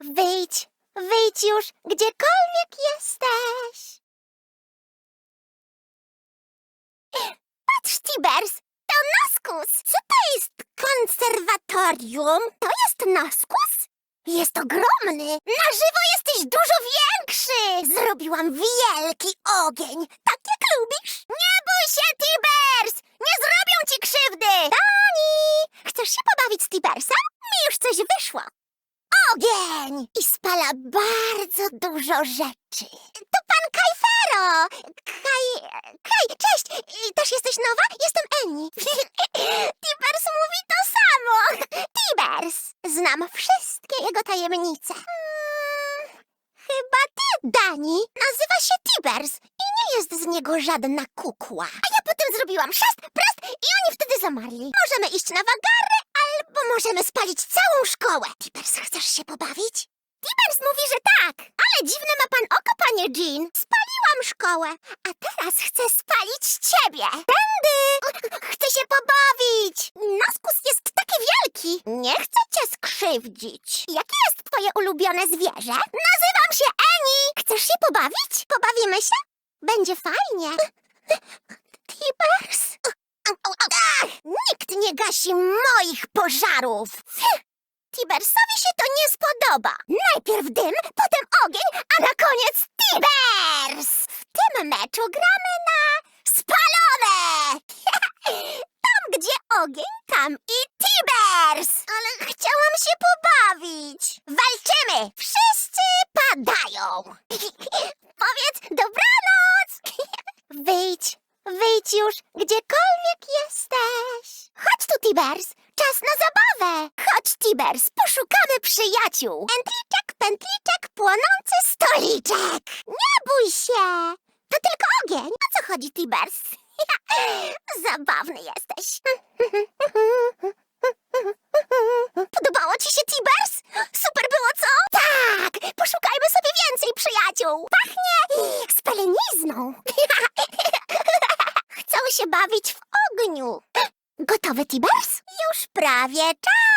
Wyjdź, wyjdź już, gdziekolwiek jesteś. Patrz, Tibers, to Noskus. Co to jest konserwatorium? To jest Noskus? Jest ogromny. Na żywo jesteś dużo większy. Zrobiłam wielki ogień, tak jak lubisz. Nie bój się, Tibers! Nie zrobią ci krzywdy! Dani! Chcesz się pobawić z Tibersem? Ogień! I spala bardzo dużo rzeczy. To pan Kajfero! Kaj... Kaj, cześć! Też jesteś nowa? Jestem Eni. Tibers mówi to samo. Tibers! Znam wszystkie jego tajemnice. Hmm, chyba ty, Dani. Nazywa się Tibers i nie jest z niego żadna kukła. A ja potem zrobiłam szast, prast i oni wtedy zamarli. Możemy iść na wagary możemy spalić całą szkołę. Tibers, chcesz się pobawić? Tibers mówi, że tak. Ale dziwne ma pan oko, panie Jean. Spaliłam szkołę, a teraz chcę spalić ciebie. Tędy! Chcę się pobawić. Naskus jest taki wielki. Nie chcę cię skrzywdzić. Jakie jest twoje ulubione zwierzę? Nazywam się Eni. Chcesz się pobawić? Pobawimy się? Będzie fajnie. Pożarów. Tibersowi się to nie spodoba. Najpierw dym, potem ogień, a na koniec Tibers! W tym meczu gramy na spalone! tam, gdzie ogień, tam i Tibers! Ale chciałam się pobawić. Walczymy! Wszyscy padają! Powiedz dobranoc! Wyjdź, wyjdź już, gdziekolwiek jesteś. Chodź tu, Tibers, czas na zabawę. Chodź, Tibers, poszukamy przyjaciół. Pętliczek, pętliczek, płonący stoliczek. Nie bój się. To tylko ogień. O co chodzi, Tibers? Zabawny jesteś. Podobało ci się, Tibers? Super było, co? Tak! Poszukajmy sobie więcej przyjaciół. Pachnie spalenizną. Chcą się bawić w ogniu. Gotowy, Tibers? Już prawie czas.